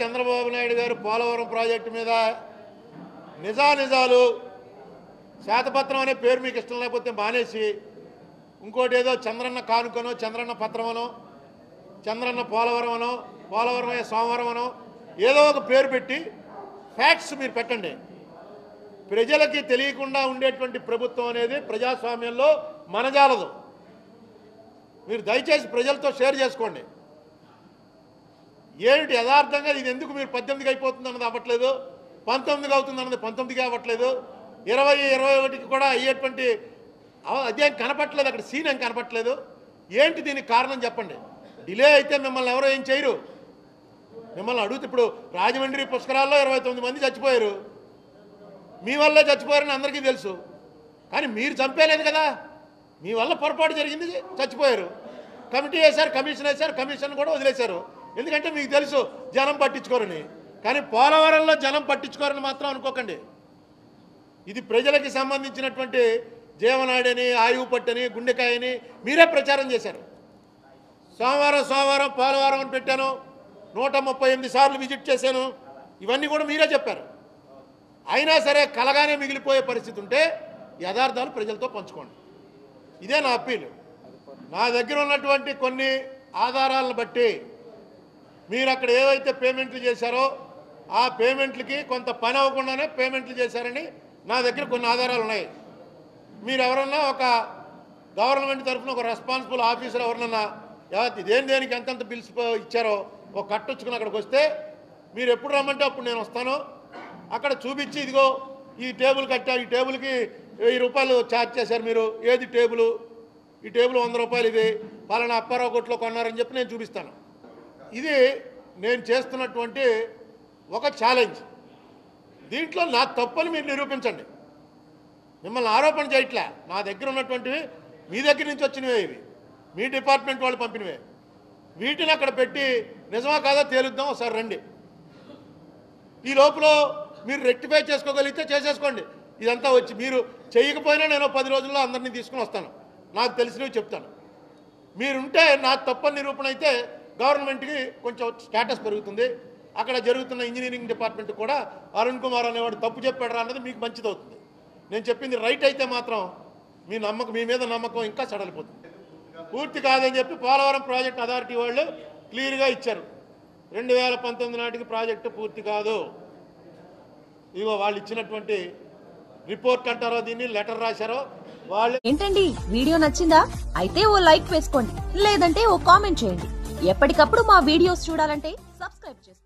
చంద్రబాబు నాయుడు గారు పోలవరం ప్రాజెక్టు మీద నిజానిజాలు శాతపత్రం అనే పేరు మీకు ఇష్టం లేకపోతే మానేసి ఇంకోటి ఏదో చంద్రన్న కానుకనో చంద్రన్న పత్రమనో చంద్రన్న పోలవరం అనో పోలవరం సోమవరం అనో ఏదో ఒక పేరు పెట్టి ఫ్యాక్ట్స్ మీరు పెట్టండి. ప్రజలకి తెలియకుండా ఉండేటువంటి ప్రభుత్వం అనేది ప్రజాస్వామ్యంలో మనజాలదు. మీరు దయచేసి ప్రజలతో షేర్ చేసుకోండి. ఏమిటి యథార్థంగా ఇది ఎందుకు మీరు పద్దెనిమిదికి అయిపోతుంది అన్నది అవ్వట్లేదు? పంతొమ్మిదికి అవుతుంది అన్నది పంతొమ్మిదికి అవ్వట్లేదు. ఇరవై ఇరవై ఒకటికి కూడా అయ్యేటువంటి అవ- అదేం కనపట్లేదు అక్కడ సీన్ ఏం కనపట్లేదు ఏంటి దీనికి కారణం చెప్పండి. డిలే అయితే మిమ్మల్ని ఎవరో ఏం చేయరు. మిమ్మల్ని అడుగుతూ ఇప్పుడు రాజమండ్రి పుష్కరాల్లో ఇరవై తొమ్మిది మంది చచ్చిపోయారు. మీ వల్లే చచ్చిపోయారని అందరికీ తెలుసు. కానీ మీరు చంపేలేదు కదా. మీ వల్ల పొరపాటు జరిగింది చచ్చిపోయారు. కమిటీ వేశారు కమిషన్ వేశారు కమిషన్ కూడా వదిలేశారు. ఎందుకంటే మీకు తెలుసు జనం పట్టించుకోరని. కానీ పోలవరంలో జనం పట్టించుకోరని మాత్రం అనుకోకండి. ఇది ప్రజలకి సంబంధించినటువంటి జీవనాడని ఆయువు పట్టని గుండెకాయని మీరే ప్రచారం చేశారు. సోమవారం సోమవారం పోలవరం అని పెట్టాను. నూట ముప్పై ఎనిమిది సార్లు విజిట్ చేశాను. ఇవన్నీ కూడా మీరే చెప్పారు. అయినా సరే కలగానే మిగిలిపోయే పరిస్థితి ఉంటే యథార్థాలు ప్రజలతో పంచుకోండి. ఇదే నా అప్పీల్. నా దగ్గర ఉన్నటువంటి కొన్ని ఆధారాలను బట్టి మీరు అక్కడ ఏవైతే పేమెంట్లు చేశారో ఆ పేమెంట్లకి కొంత పని అవ్వకుండానే పేమెంట్లు చేశారని నా దగ్గర కొన్ని ఆధారాలు ఉన్నాయి. మీరు ఎవరన్నా ఒక గవర్నమెంట్ తరఫున ఒక రెస్పాన్సిబుల్ ఆఫీసర్ ఎవరినన్నా ఎవరి దేని దేనికి ఎంతెంత బిల్స్ ఇచ్చారో ఒక కట్టొచ్చుకుని అక్కడికి వస్తే మీరు ఎప్పుడు రమ్మంటే అప్పుడు నేను వస్తాను. అక్కడ చూపించి ఇదిగో ఈ టేబుల్ కట్టారు. ఈ టేబుల్కి వెయ్యి రూపాయలు ఛార్జ్ చేశారు మీరు. ఏది టేబుల్? ఈ టేబుల్ వంద రూపాయలు ఇది. పలానా అప్పారావు కొట్లో కొన్నారని చెప్పి నేను చూపిస్తాను. ఇది నేను చేస్తున్నటువంటి ఒక ఛాలెంజ్ దీంట్లో నా తప్పని మీరు నిరూపించండి. మిమ్మల్ని ఆరోపణ చేయట్లే. నా దగ్గర ఉన్నటువంటివి మీ దగ్గర నుంచి వచ్చినవే ఇవి. మీ డిపార్ట్మెంట్ వాళ్ళు పంపినవే. వీటిని అక్కడ పెట్టి నిజమా కాదా తేలుద్దాం ఒకసారి రండి. ఈ లోపల మీరు రెక్టిఫై చేసుకోగలిగితే చేసేసుకోండి. ఇదంతా వచ్చి మీరు చేయకపోయినా నేను పది రోజుల్లో అందరినీ తీసుకుని వస్తాను. నాకు తెలిసినవి చెప్తాను. మీరుంటే నా తప్ప నిరూపణ అయితే గవర్నమెంట్కి కొంచెం స్టేటస్ పెరుగుతుంది. అక్కడ జరుగుతున్న ఇంజనీరింగ్ డిపార్ట్మెంట్ కూడా అరుణ్ కుమార్ అనేవాడు తప్పు చెప్పాడు అన్నది మీకు మంచిది అవుతుంది నేను చెప్పింది రైట్ అయితే మాత్రం మీ నమ్మకం మీ మీద నమ్మకం ఇంకా సడలిపోతుంది. పూర్తి కాదని చెప్పి పోలవరం ప్రాజెక్ట్ అథారిటీ వాళ్ళు క్లియర్గా ఇచ్చారు. రెండు వేల పంతొమ్మిది నాటికి ప్రాజెక్టు పూర్తి కాదు. ఇగో వాళ్ళు ఇచ్చినటువంటి రిపోర్ట్ అంటారో దీన్ని లెటర్ రాశారో వాళ్ళు ఏంటండి? వీడియో నచ్చిందా? అయితే ఓ లైక్ వేసుకోండి లేదంటే ఓ కామెంట్ చేయండి. ఎప్పటికప్పుడు మా వీడియోస్ చూడాలంటే సబ్స్క్రైబ్ చేసుకోండి.